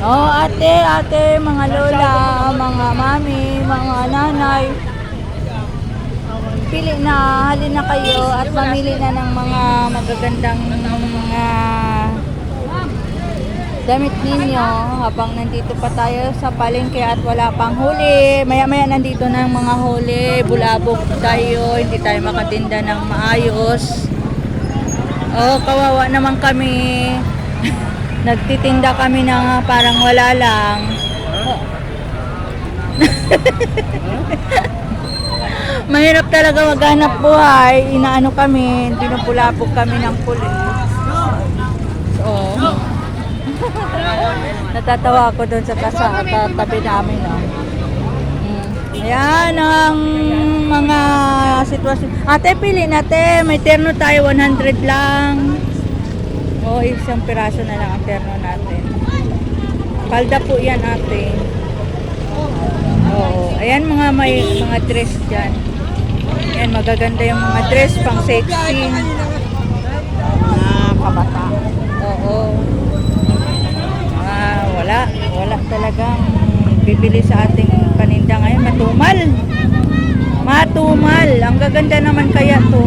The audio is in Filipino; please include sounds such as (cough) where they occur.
Oh, ate, ate, mga lola, mga mami, mga nanay. Pili na, halin na kayo at mamili na ng mga magagandang mga damit ninyo habang nandito pa tayo sa palengke at wala pang huli. Maya-maya nandito na ang mga huli, bulabog tayo, hindi tayo makatinda ng maayos. Oh, kawawa naman kami. (laughs) Nagtitinda kami ng parang wala lang. (laughs) Mahirap talaga maghanap buhay. Inaano kami, dinupulapog kami ng pulis. So, (laughs) natatawa ako doon sa kasa, katabi namin. No? Mm. Ayan ang mga sitwasyon. Ate, pili natin. May terno tayo, 100 lang. O, isang piraso na lang ang terno natin. Palda po yan, ate. Oo. Ayan mga may mga dress dyan. Ayan, magaganda yung mga dress pang sexy. Ah, kabata. Oo. Ah, wala. Wala talagang bibili sa ating paninda ngayon. Matumal. Matumal. Ang gaganda naman kaya to.